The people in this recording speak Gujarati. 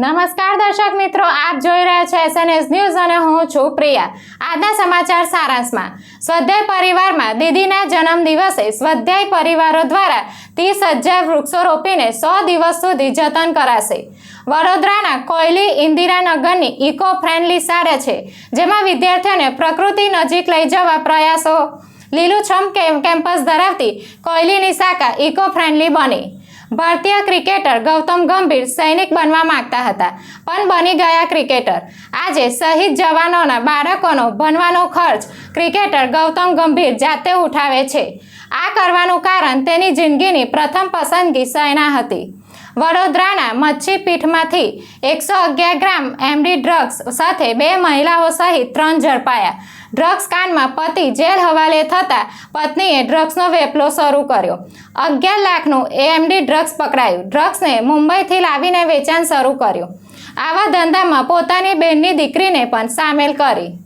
નમસ્કાર દર્શક મિત્રો, આપ જોઈ રહ્યા છો એસએનએસ ન્યૂઝ અને હું છું પ્રિયા. આજના સમાચાર સારાંશમાં. સ્વાધ્યાય પરિવારમાં દીદીના જન્મ દિવસે સ્વાધ્યાય પરિવારો દ્વારા ત્રીસ હજાર વૃક્ષો રોપીને સો દિવસ સુધી જતન કરાશે. વડોદરાના કોયલી ઇન્દિરાનગરની ઇકો ફ્રેન્ડલી શાળા છે, જેમાં વિદ્યાર્થીઓને પ્રકૃતિ નજીક લઈ જવા પ્રયાસો લીલુંછમ કેમ- કેમ્પસ ધરાવતી કોયલીની શાખા ઇકો ફ્રેન્ડલી બની. ભારતીય ક્રિકેટર ગૌતમ ગંભીર સૈનિક બનવા માંગતા હતા, પણ બની ગયા ક્રિકેટર. આજે શહીદ જવાનોના બાળકોનો ભણવાનો ખર્ચ ક્રિકેટર ગૌતમ ગંભીર જાતે ઉઠાવે છે. આ કરવાનું કારણ તેની જિંદગીની પ્રથમ પસંદગી સૈના હતી. વડોદરાના મચ્છી પીઠમાંથી એકસો અગિયાર ગ્રામ એમડી ડ્રગ્સ સાથે બે મહિલાઓ સહિત ત્રણ ઝડપાયા. ડ્રગ્સ કાંડમાં પતિ જેલ હવાલે થતા પત્નીએ ડ્રગ્સનો વેપલો શરૂ કર્યો. અગિયાર લાખનું એમડી ડ્રગ્સ પકડાયું. ડ્રગ્સને મુંબઈથી લાવીને વેચાણ શરૂ કર્યું. આવા ધંધામાં પોતાની બહેનની દીકરીને પણ સામેલ કરી.